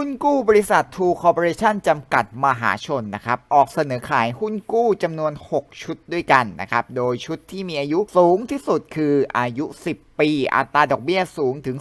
หุ้นกู้บริษัททูคอร์ปอเรชั่นจำกัดมหาชนนะครับออกเสนอขายหุ้นกู้จำนวน 6 ชุดด้วยกันนะครับโดยชุดที่มีอายุสูงที่สุดคืออายุ 10 ปี อัตราดอกเบี้ยสูงถึง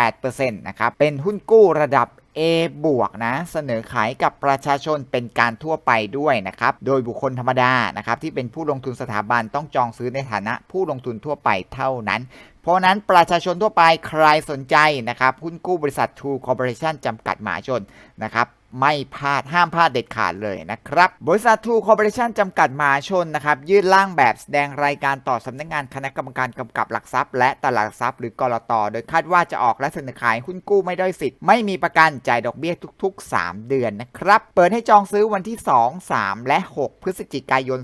4.8%นะครับเป็นหุ้นกู้ระดับ A บวกนะเสนอขายกับประชาชนเป็นการทั่วไปด้วยนะครับโดยบุคคลธรรมดานะครับที่เป็นผู้ลงทุนสถาบันต้องจองซื้อในฐานะผู้ลงทุนทั่วไปเท่านั้น เพราะนั้นประชาชนทั่วไปใครสนใจนะครับหุ้นกู้บริษัท True Corporation จำกัดมหาชนนะครับ ไม่พลาดห้ามพลาดเด็ดขาดเลยนะครับ บริษัท True Corporation จำกัดมหาชนนะครับ ยื่นร่างแบบแสดงรายการต่อสำนักงานคณะกรรมการกำกับหลักทรัพย์ และตลาดทรัพย์หรือกรตโดยคาดว่าจะออกและเสนอขายหุ้นกู้ไม่ด้อยสิทธิ์ไม่มีประกันจ่ายดอกเบี้ยทุก ๆ 3 เดือนนะครับ เปิดให้จองซื้อวันที่ 2 3 และ 6 พฤศจิกายน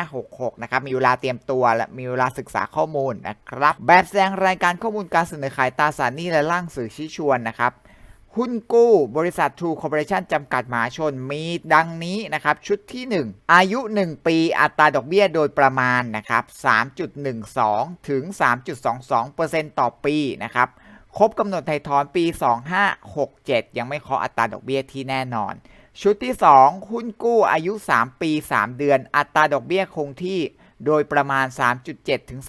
2566 นะครับ มีเวลาเตรียมตัวและมีเวลาศึกษาข้อมูลนะครับ แบบแสดงรายการข้อมูลการเสนอขายตราสารหนี้และร่างสื่อชี้ชวนนะครับ หุ้นกู้บริษัท True Corporation จำกัดมหาชนมีดังนี้นะครับ ชุดที่ 1 อายุ 1 ปีอัตราดอกเบี้ยโดยประมาณนะครับ 3.12 ถึง 3.22%ต่อปีนะครับ ครบกำหนดไถ่ถอนปี 2567 ยังไม่เคาะอัตราดอกเบี้ยที่แน่นอน ชุดที่ 2 หุ้นกู้อายุ 3 ปี 3 เดือน อัตราดอกเบี้ยคงที่โดยประมาณ 3.7 ถึง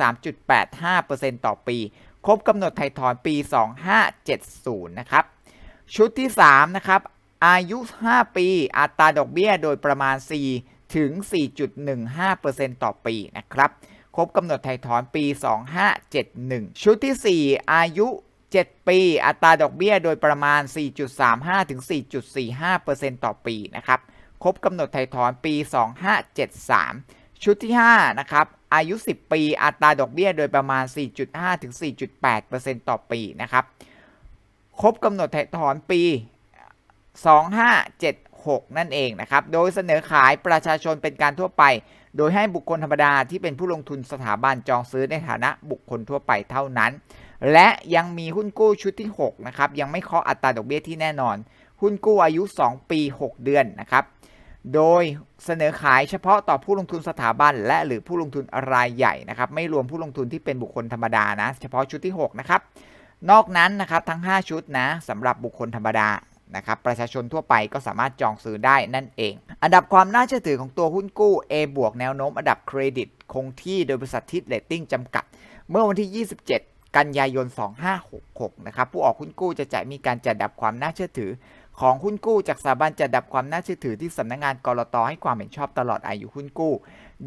3.85%ต่อปี ครบกำหนดไถ่ถอนปี 2570 นะครับ ชุดที่ 3 นะครับ อายุ 5 ปี อัตราดอกเบี้ยโดยประมาณ 4 ถึง 4.15%ต่อปีนะครับ ครบกำหนดไถ่ถอนปี 2571 ชุดที่ 4 อายุ 7 ปี อัตราดอกเบี้ยโดยประมาณ 4.35 ถึง 4.45%ต่อปีนะครับ ครบกำหนดไถ่ถอนปี 2573 ชุดที่ 5 นะครับอายุ 10 ปี อัตราดอกเบี้ยโดยประมาณ 4.5 ถึง 4.8%ต่อปีนะครับ ครบกำหนดถ่ายถอนปี 2576 นั่นเองนะครับ โดยเสนอขายประชาชนเป็นการทั่วไป โดยให้บุคคลธรรมดาที่เป็นผู้ลงทุนสถาบันจองซื้อในฐานะบุคคลทั่วไปเท่านั้น และยังมีหุ้นกู้ชุดที่6นะครับยังไม่เคาะอัตราดอกเบี้ยที่แน่นอน หุ้นกู้อายุ 2 ปี 6 เดือนนะครับโดยเสนอขายเฉพาะต่อผู้ลงทุนสถาบัน และหรือผู้ลงทุนรายใหญ่นะครับไม่รวมผู้ลงทุนที่เป็นบุคคลธรรมดานะเฉพาะชุดที่6นะครับ นอกนั้นนะครับทั้ง 5 ชุดนะสำหรับบุคคลธรรมดานะครับประชาชนทั่วไปก็สามารถจองซื้อได้นั่นเอง อันดับความน่าเชื่อถือของตัวหุ้นกู้ A บวกแนวโน้มอันดับเครดิตคงที่โดยบริษัททิดเลตติ้งจำกัด เมื่อวันที่ 27 กันยายน 2566 นะครับผู้ออกหุ้นกู้จะจ่ายมีการจัดอันดับความน่าเชื่อถือ ของหุ้นกู้จากสถาบันจัดอันดับความน่าเชื่อถือที่สำนักงานกรตให้ความเห็นชอบตลอดอายุหุ้นกู้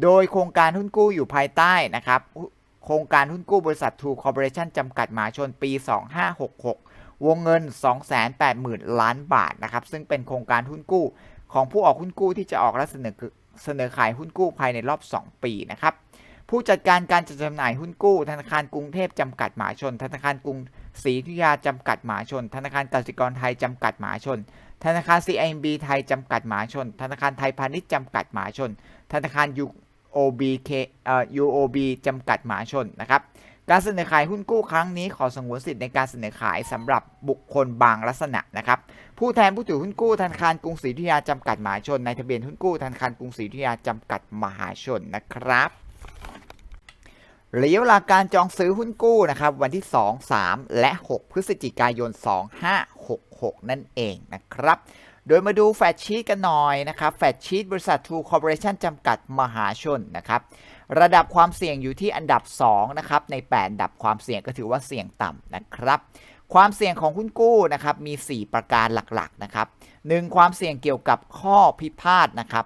โดยโครงการหุ้นกู้อยู่ภายใต้นะครับ โครงการหุ้นกู้บริษัท True Corporation จำกัดมหาชนปี 2566 วงเงิน 280,000 ล้านบาทนะครับ ซึ่งเป็นโครงการหุ้นกู้ของผู้ออกหุ้นกู้ที่จะออกและเสนอเสนอขายหุ้นกู้ภายในรอบ 2 ปีนะครับ ผู้จัดการการจัดจำหน่ายหุ้นกู้ ธนาคารกรุงเทพจำกัดมหาชน ธนาคารกรุงศรีอยุยาจำกัดมหาชน ธนาคารกสิกรไทยจำกัดมหาชน ธนาคาร CIMB ไทยจำกัดมหาชน ธนาคารไทยพาณิชย์จำกัดมหาชน ธนาคาร UOBK เอ่อ UOB จำกัดหมหาชนนะครับการเสนอขายหุ้นกู้ครั้งนี้ขอสงวนสิทธิ์ในการเสนอขายสำหรับบุคคลบางลักษณะนะครับผู้แทนผู้ถือหุ้นกู้ธนาคารกรุงศรีอยุธยาจำกัดมหาชนในทะเบียนหุ้นกู้ธนาคารกรุงศรีอยุธยาจำกัดมหาชนนะครับระยะเวลาการจองซื้อหุ้นกู้นะครับวันที่ 2 3 และ 6 พฤศจิกายน 2566 นั่นเองนะครับ โดยมาดูแฟชชีตกันหน่อยนะครับแฟชชีตบริษัท True Corporation จำกัดมหาชนนะครับระดับความเสี่ยงอยู่ที่อันดับ2นะครับใน8อันดับความเสี่ยงก็ถือว่าเสี่ยงต่ำนะครับความเสี่ยงของหุ้นกู้นะครับมี 4 ประการหลักๆนะครับ 1. ความเสี่ยงเกี่ยวกับข้อพิพาทนะครับ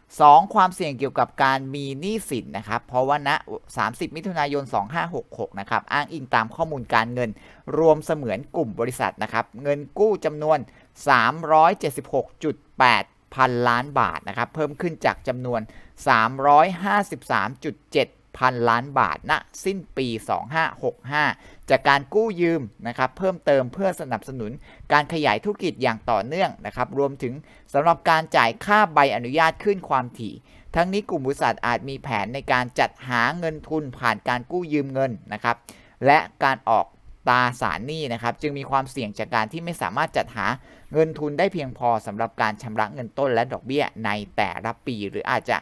2. ความเสี่ยงเกี่ยวกับการมีหนี้สินนะครับเพราะว่าณ30 มิถุนายน 2566นะครับอ้างอิงตามข้อมูลการเงิน รวมเสมือนกลุ่มบริษัทนะครับเงินกู้จำนวน 376.8 พันล้านบาทนะครับ เพิ่มขึ้นจากจำนวน 353.7 พันล้านบาทณสิ้นปี 2565 จากการกู้ยืมนะครับเพิ่มเติมเพื่อสนับสนุนการขยายธุรกิจอย่างต่อเนื่องนะครับ รวมถึงสำหรับการจ่ายค่าใบอนุญาตขึ้นความถี่ทั้งนี้กลุ่มบริษัทอาจมีแผนในการจัดหาเงินทุนผ่านการกู้ยืมเงินนะครับ และการออก ตราสารหนี้นะครับ จึงมีความเสี่ยงจากการที่ไม่สามารถจัดหาเงินทุนได้เพียงพอสำหรับการชำระเงินต้นและดอกเบี้ยในแต่ละปี หรืออาจจะ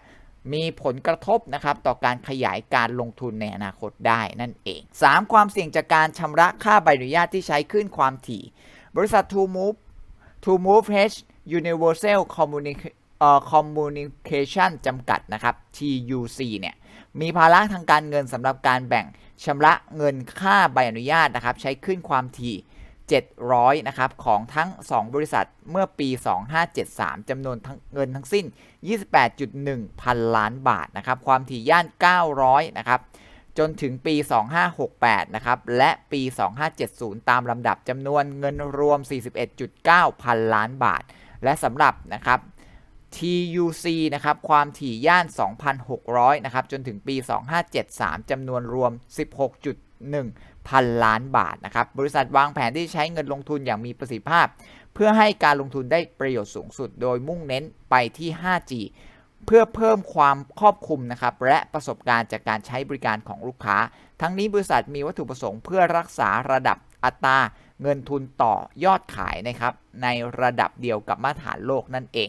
มีผลกระทบนะครับต่อการขยายการลงทุนในอนาคตได้นั่นเอง 3. ความเสี่ยงจากการชำระค่าใบอนุญาตที่ใช้ขึ้นความถี่ บริษัท True Move To Move H Universal Communic- เอ่อ Communication จำกัดนะครับ TUC เนี่ยมีภาระทางการเงินสำหรับการแบ่ง ชำระเงินค่าใบอนุญาตนะครับ ใช้ขึ้นความถี่ 700 นะครับ ของทั้ง 2 บริษัทเมื่อปี 2573จำนวนทั้งเงินทั้งสิ้น 28.1 พันล้านบาทนะครับ ความถี่ย่าน 900 นะครับ จนถึงปี 2568 นะครับ และปี 2570 ตามลำดับจำนวนเงินรวม 41.9 พันล้านบาท และสำหรับนะครับ TUC นะครับ ความถี่ย่าน 2,600 นะครับ จนถึงปี 2573 จำนวนรวม 16.1 พันล้านบาทนะครับ บริษัทวางแผนที่ใช้เงินลงทุนอย่างมีประสิทธิภาพ เพื่อให้การลงทุนได้ประโยชน์สูงสุด โดยมุ่งเน้นไปที่ 5G เพื่อเพิ่มความครอบคลุมนะครับ และประสบการณ์จากการใช้บริการของลูกค้า ทั้งนี้บริษัทมีวัตถุประสงค์เพื่อรักษาระดับอัตราเงินทุนต่อยอดขายนะครับในระดับเดียวกับมาตรฐานโลกนั่นเอง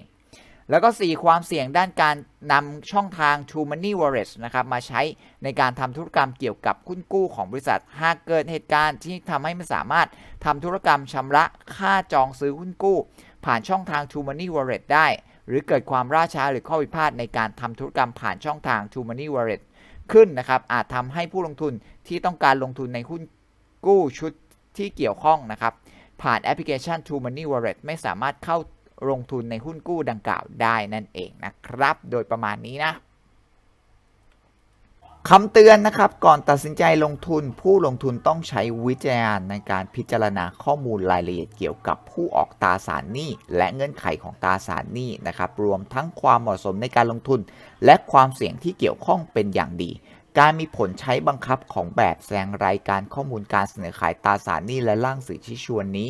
แล้วก็ 4 ความเสี่ยงด้านการนำช่องทาง True Money Wallet นะครับมาใช้ในการทำธุรกรรมเกี่ยวกับหุ้นกู้ของบริษัท หากเกิดเหตุการณ์ที่ทำให้ไม่สามารถทำธุรกรรมชำระค่าจองซื้อหุ้นกู้ ผ่านช่องทาง True Money Wallet ได้ หรือเกิดความล่าช้าหรือข้อผิดพลาดในการทำธุรกรรมผ่านช่องทาง True Money Wallet ขึ้นนะครับอาจทำให้ผู้ลงทุนที่ต้องการลงทุนในหุ้นกู้ชุดที่เกี่ยวข้องนะครับผ่านแอปพลิเคชัน True Money Wallet ไม่สามารถเข้า ลงทุนในหุ้นกู้ดังกล่าวได้นั่นเองนะครับ โดยประมาณนี้นะคำเตือนนะครับก่อนตัดสินใจลงทุนผู้ลงทุนต้องใช้วิจารณญาณในการพิจารณาข้อมูลรายละเอียดเกี่ยวกับผู้ออกตราสารหนี้ และเงื่อนไขของตราสารหนี้นะครับรวมทั้งความเหมาะสมในการลงทุน และความเสี่ยงที่เกี่ยวข้องเป็นอย่างดี การมีผลใช้บังคับของแบบแสดงรายการข้อมูลการเสนอขายตราสารหนี้และร่างสื่อชี้ชวนนี้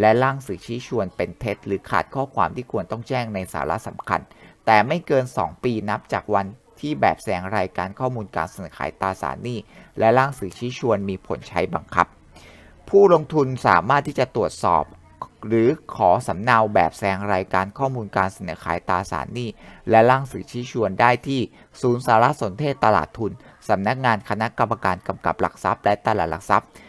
และร่างสื่อชี้ชวนเป็นเท็จ หรือขาดข้อความที่ควรต้องแจ้งในสาระสำคัญ แต่ไม่เกิน 2 ปีนับจากวันที่แบบแสดงรายการข้อมูลการเสนอขายตราสารหนี้ และร่างสื่อชี้ชวนมีผลใช้บังคับ ผู้ลงทุนสามารถที่จะตรวจสอบ หรือขอสำเนาแบบแสดงรายการข้อมูลการเสนอขายตราสารหนี้ และร่างสื่อชี้ชวนได้ที่ศูนย์สารสนเทศตลาดทุนสำนักงานคณะกรรมการกำกับหลักทรัพย์และตลาดหลักทรัพย์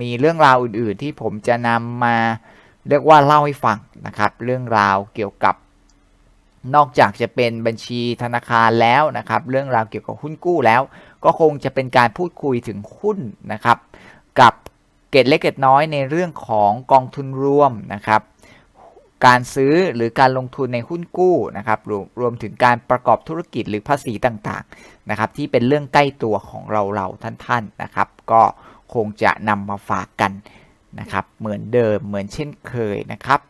มีเรื่องราวอื่นๆที่ผมจะนำมาเรียกว่าเล่าให้ฟังนะครับ เรื่องราวเกี่ยวกับ นอกจากจะเป็นบัญชีธนาคารแล้วนะครับ เรื่องราวเกี่ยวกับหุ้นกู้แล้ว ก็คงจะเป็นการพูดคุยถึงหุ้นนะครับ กับเกร็ดเล็กเกร็ดน้อยในเรื่องของกองทุนรวมนะครับ การซื้อหรือการลงทุนในหุ้นกู้นะครับรวมรวมถึงการประกอบธุรกิจหรือภาษีต่างๆนะครับ ที่เป็นเรื่องใกล้ตัวของเราเราท่านๆนะครับ ก็ คงจะนำมาฝากกันนะครับ เหมือนเดิมเหมือนเช่นเคยนะครับ